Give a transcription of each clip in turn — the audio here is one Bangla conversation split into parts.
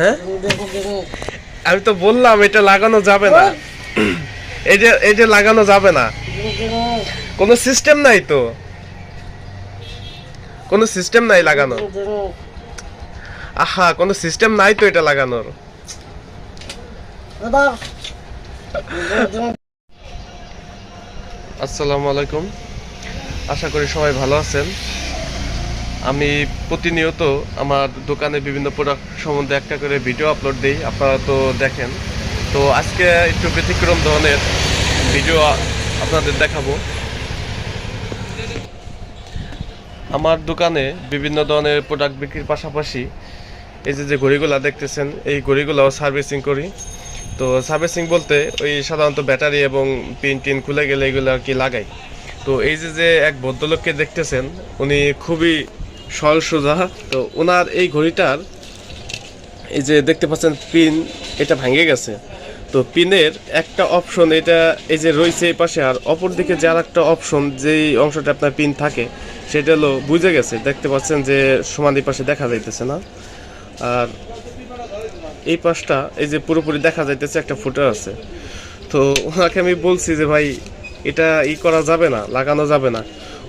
হ্যাঁ? আমি তো বললাম, এটা লাগানো যাবে না। এই যে লাগানো যাবে না। কোনো সিস্টেম নাই তো। কোনো সিস্টেম নাই লাগানো। আহা, কোনো সিস্টেম নাই তো এটা লাগানোর। আসসালামু আলাইকুম। আশা করি সবাই ভালো আছেন। আমি প্রতিনিয়ত আমার দোকানে বিভিন্ন প্রোডাক্ট সম্বন্ধে একটা করে ভিডিও আপলোড দিই, আপনারা তো দেখেন। তো আজকে একটু ব্যতিক্রম ধরনের ভিডিও আপনাদের দেখাবো। আমার দোকানে বিভিন্ন ধরনের প্রোডাক্ট বিক্রির পাশাপাশি এই যে যে ঘড়িগুলো দেখতেছেন, এই ঘড়িগুলোও সার্ভিসিং করি। তো সার্ভিসিং বলতে ওই সাধারণত ব্যাটারি এবং পিন টিন খুলে গেলে এগুলো আর কি লাগাই। তো এই যে যে এক ভদ্রলোককে দেখতেছেন, উনি খুবই সরল সোজা তো ওনার এই ঘড়িটার এই যে দেখতে পাচ্ছেন, পিন এটা ভেঙে গেছে। তো পিনের একটা অপশন এটা এই যে রয়েছে এই পাশে, আর অপর দিকে যে একটা অপশন যেই অংশটা আপনার পিন থাকে, সেটা হলো বুঝে গেছে। দেখতে পাচ্ছেন যে সমাধি পাশে দেখা যাইতেছে না। আর এই পাশটা এই যে পুরোপুরি দেখা যাইতেছে একটা ফুটা আছে। তো ওনাকে আমি বলছি যে ভাই, এটা ই করা যাবে না, লাগানো যাবে না।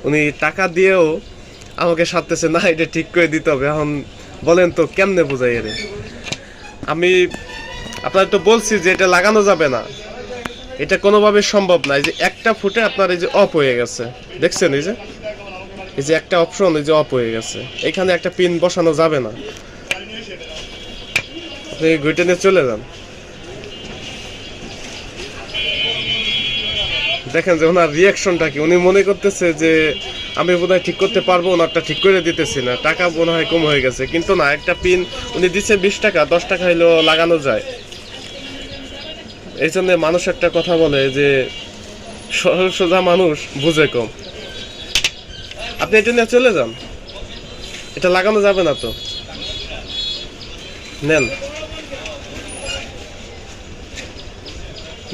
উনি টাকা দিয়েও আমাকে সারতেছে, না, এটা ঠিক করে দিতে হবে। এখন বলেন তো, কেমনে বোঝাই এর? আমি আপনার তো বলছি যে এটা লাগানো যাবে না। এটা কোনোভাবে সম্ভব না। এই যে একটা ফুটে আপনার এই যে অফ হয়ে গেছে। দেখছেন এই যে? এই যে একটা অপশন, এই যে অফ হয়ে গেছে। এখানে একটা পিন বসানো যাবে না। আপনি ঘুটে নিয়ে চলে যান। দেখেন যে ওনার রিয়াকশনটা কি? উনি মনে করতেছে যে আমি বোধহয় ঠিক করতে পারব, ওনারটা ঠিক করে দিতেছি না। টাকা মনে হয় কম হয়ে গেছে। কিন্তু না, একটা পিন, উনি দিচ্ছে বিশ টাকা, দশ টাকা হইলেও লাগানো যায়। এই জন্য মানুষ একটা কথা বলে যে, সরল সোজা মানুষ বুঝে কম। আপনি এটা নিয়ে চলে যান। এটা লাগানো যাবে না তো। নেন।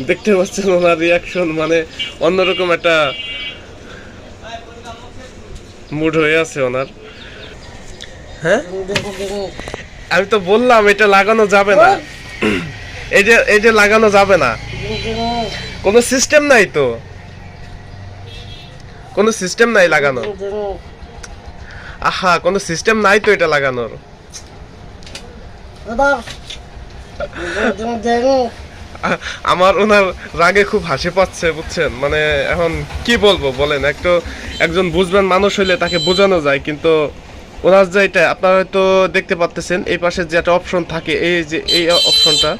দেখতে পাচ্ছেন ওনার রিয়াকশন মানে অন্যরকম একটা মুড হয়ে আছে ওনার। হ্যাঁ? আমি তো বললাম এটা লাগানো যাবে না। এই যে এই যে লাগানো যাবে না। কোনো সিস্টেম নাই তো। কোনো সিস্টেম নাই লাগানোর। আহা কোনো সিস্টেম নাই তো এটা লাগানোর। আমার ওনার রাগে খুব হাসি পাচ্ছে, বুঝছেন? মানে এখন কি বলব, বলেন, একটু একজন বুঝবেন মানুষ হইলে তাকে বোঝানো যায়, কিন্তু ওনার যে এটা, আপনারা হয়তো দেখতে পাচ্তেছেন এই পাশে যে একটা অপশন থাকে, এই যে, এই অপশনটা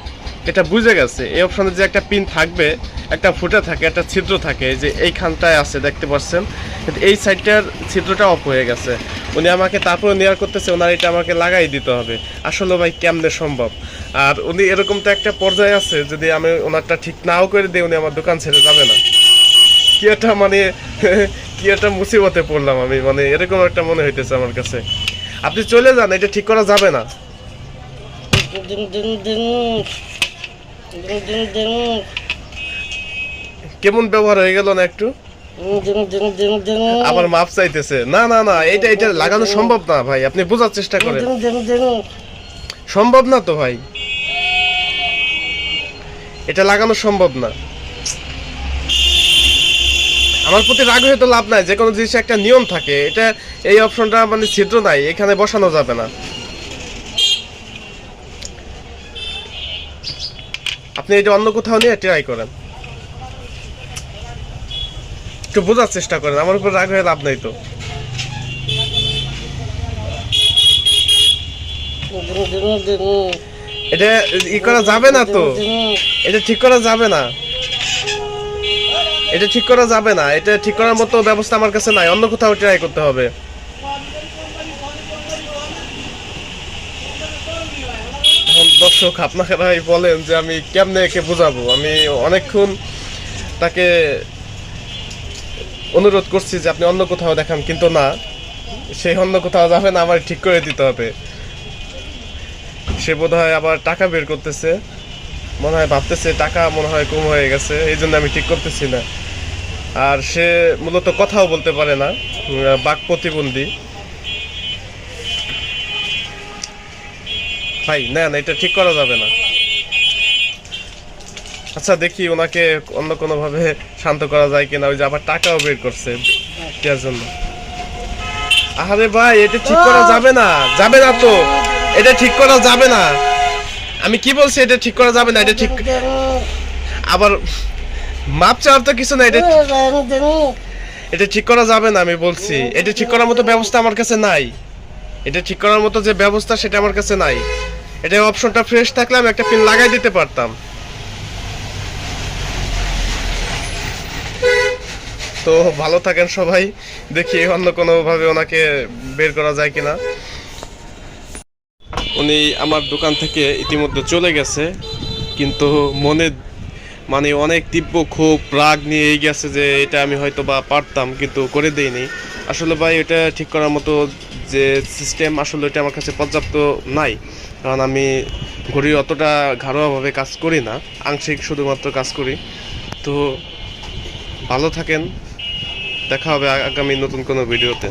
এটা বুঝে গেছে। এই অপশনে যে একটা পিন থাকবে, একটা ফুটে থাকে, একটা ছিদ্র থাকে যে এইখানটায় আছে, দেখতে পাচ্ছেন? কিন্তু এই সাইডটার ছিদ্রটা অফ হয়ে গেছে। উনি আমাকে তারপরে নেয়ার করতেছে, ওনার এটা আমাকে লাগাই দিতে হবে। আসলে ভাই, কেমনে সম্ভব? আর উনি এরকম তো একটা পর্যায়ে আছে, যদি আমি ওনারটা ঠিক নাও করে দিই, উনি আমার দোকান ছেড়ে যাবে না। কি একটা মানে কি একটা মুসিবতে পড়লাম আমি মানে এরকম একটা মনে হইতেছে আমার কাছে। আপনি চলে যান, এটা ঠিক করা যাবে না। কেমন ব্যবহার হয়ে গেল না একটু? আবার মাপ চাইতেছে। না না না, এটা এটা লাগানো সম্ভব না ভাই, আপনি বোঝার চেষ্টা করেন। সম্ভব না তো ভাই। এটা লাগানো সম্ভব না। আমার প্রতি রাগ হয়ে তো লাভ নাই, যে কোনো জিনিসে একটা নিয়ম থাকে, এটা এই অপশনটা মানে ছিদ্র নাই, এখানে বসানো যাবে না। আপনি এটা অন্য কোথাও নিয়ে ট্রাই করেন। একটু বোঝার চেষ্টা করেন, আমার উপর রাগ হয়ে লাভ নাই তো। এটা ই করা যাবে না তো। এটা ঠিক করা যাবে না। এটা ঠিক করা যাবে না। এটা ঠিক করার মতো ব্যবস্থা আমার কাছে নাই। অন্য কোথাও ট্রাই করতে হবে। দর্শক বলেন যে আমি কেমনে একে বোঝাবো? আমি অনেকক্ষণ তাকে অনুরোধ করছি যে আপনি অন্য কোথাও দেখান, কিন্তু না। সেই অন্য কোথাও যাবে না, আমার ঠিক করে দিতে হবে। সে বোধ হয় আবার টাকা বের করতেছে। মনে হয় ভাবতেছে টাকা মনে হয় কম হয়ে গেছে এই জন্য আমি ঠিক করতেছি না। আর সে মূলত কথাও বলতে পারে না বাক প্রতিবন্ধী। ভাই না না এটা ঠিক করা যাবে না। আচ্ছা দেখি ওনাকে অন্য কোনো ভাবে শান্ত করা যায় কিনা ওই যে আবার টাকাও বের করছে দেওয়ার জন্য। আরে ভাই এটা ঠিক করা যাবে না যাবে না তো। এটা ঠিক করা যাবে না। আমি কি বলছি, এটা ঠিক করা যাবে না, এটা ঠিক আবার মাপ চাওয়ার তো কিছু না, এটা এটা ঠিক করা যাবে না, আমি বলছি। এটা ঠিক করার মতো ব্যবস্থা আমার কাছে নাই। এটা ঠিক করার মতো যে ব্যবস্থা, সেটা আমার কাছে নাই। এটা অপশনটা ফ্রেশ থাকলে আমি একটা পিন লাগাই দিতে পারতাম। তো ভালো থাকেন সবাই। দেখি অন্য কোনো ভাবে ওনাকে বের করা যায় কিনা। উনি আমার দোকান থেকে ইতিমধ্যে চলে গেছে, কিন্তু মনে মানে অনেক তীব্র ক্ষোভ, রাগ নিয়ে গেছে যে এটা আমি হয়তো বা পারতাম, কিন্তু করে দেইনি। আসলে ভাই, এটা ঠিক করার মতো যে সিস্টেম আসলে এটা আমার কাছে পর্যাপ্ত নাই, কারণ আমি ঘড়ি অতটা ঘরোয়াভাবে কাজ করি না, আংশিক শুধুমাত্র কাজ করি। তো ভালো থাকেন, দেখা হবে আগামী নতুন কোনো ভিডিওতে।